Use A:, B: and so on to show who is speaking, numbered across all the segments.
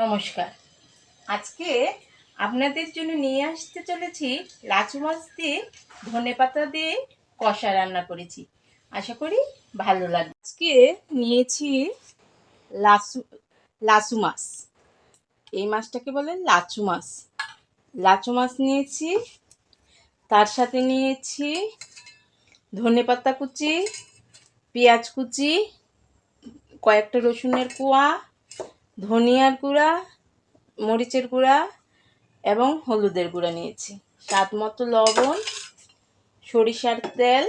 A: নমস্কার। আজকে আপনাদের জন্য নিয়ে আসতে চলেছি লাচু মাছ দিয়ে ধনে পাতা দিয়ে কষা রান্না করেছি। আশা করি ভালো লাগবে। আজকে নিয়েছি লাচু লাচু মাছ। এই মাছটাকে বলে লাচু মাছ। লাচু মাছ নিয়েছি, তার সাথে নিয়েছি ধনে পাতা কুচি, পেঁয়াজ কুচি, কয়েকটা রসুনের কোয়া ধনিয়ার গুঁড়া, মরিচের গুঁড়া এবং হলুদের গুঁড়া নিয়েছি। স্বাদ মতো লবণ, সরিষার তেল,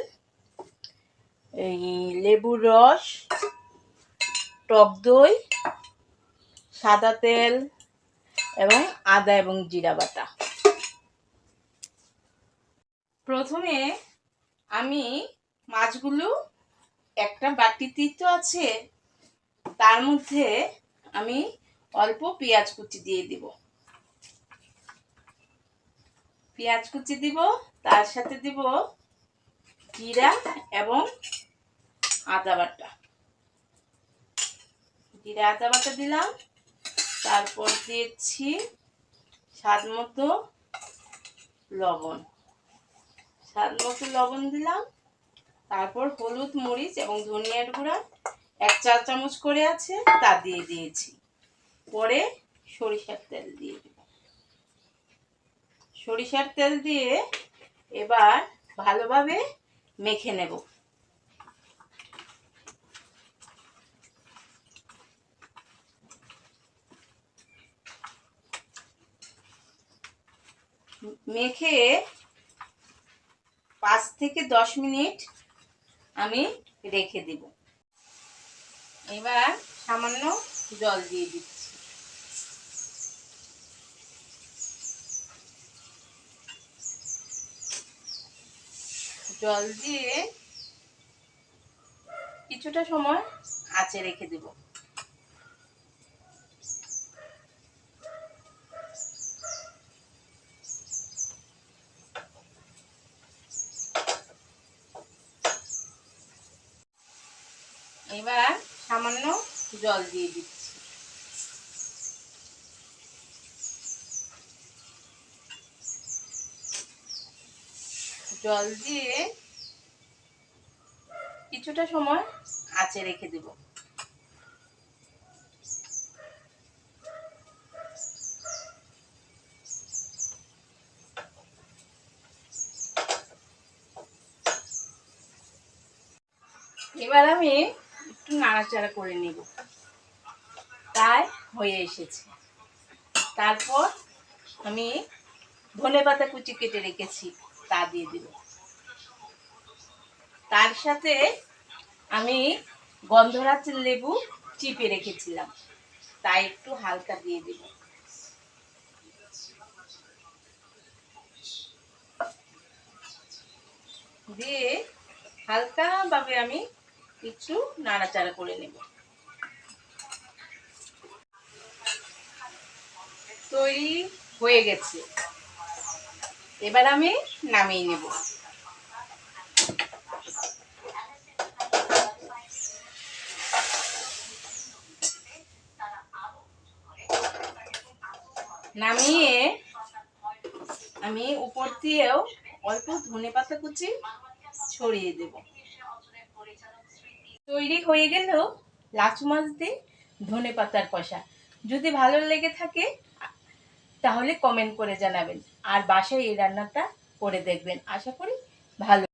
A: এই লেবুর রস, টক দই, সাদা তেল এবং আদা এবং জিরা বাটা। প্রথমে আমি মাছগুলো একটা বাটিতে তো আছে, তার মধ্যে আমি অল্প পেঁয়াজ কুচি দিয়ে দিব। পেঁয়াজ কুচি দিব, তার সাথে দিব জিরা এবং আদা বাটা। জিরা, আদা বাটা দিলাম, তারপর দিয়েছি স্বাদ মতো লবণ। স্বাদ মতো লবণ দিলাম, তারপর হলুদ মরিচ এবং ধনিয়ার গুঁড়া এক চা চামচ করে আছে, তা দিয়ে দিয়েছি। পরে সরিষার তেল দিয়ে দেব। সরিষার তেল দিয়ে এবার ভালোভাবে মেখে নেব। মেখে পাঁচ থেকে দশ মিনিট আমি রেখে দেব। এবার সামান্য জল দিয়ে দিচ্ছি। জল দিয়ে কিছুটা সময় আঁচে রেখে দেব। এবার সামান্য জল দিয়ে দিচ্ছি। জল দিয়ে কিছুটা সময় আঁচে রেখে দেব। এবার আমি একটু নাড়াচাড়া করে নেব। তাই হয়ে এসেছে। তারপর আমি ধনে পাতা কুচি কেটে রেখেছি, তা দিয়ে দিব। তার সাথে আমি গন্ধরাজ লেবু চিপে রেখেছিলাম, তাই একটু হালকা দিয়ে দিব। দিয়ে হালকাভাবে আমি একটু নাড়াচাড়া করে নেব। তৈরি হয়ে গেছে। এবার আমি নামিয়ে নেব। নামিয়ে আমি উপর দিয়েও অল্প ধনে পাতা কুচি ছড়িয়ে দেব। তৈরি হয়ে গেল লাচু মাছ দিয়ে ধনে পাতার কষা। যদি ভালো লেগে থাকে, তাহলে কমেন্ট করে জানাবেন। আর বাসায় এই রান্নাটা করে দেখবেন। আশা করি ভালো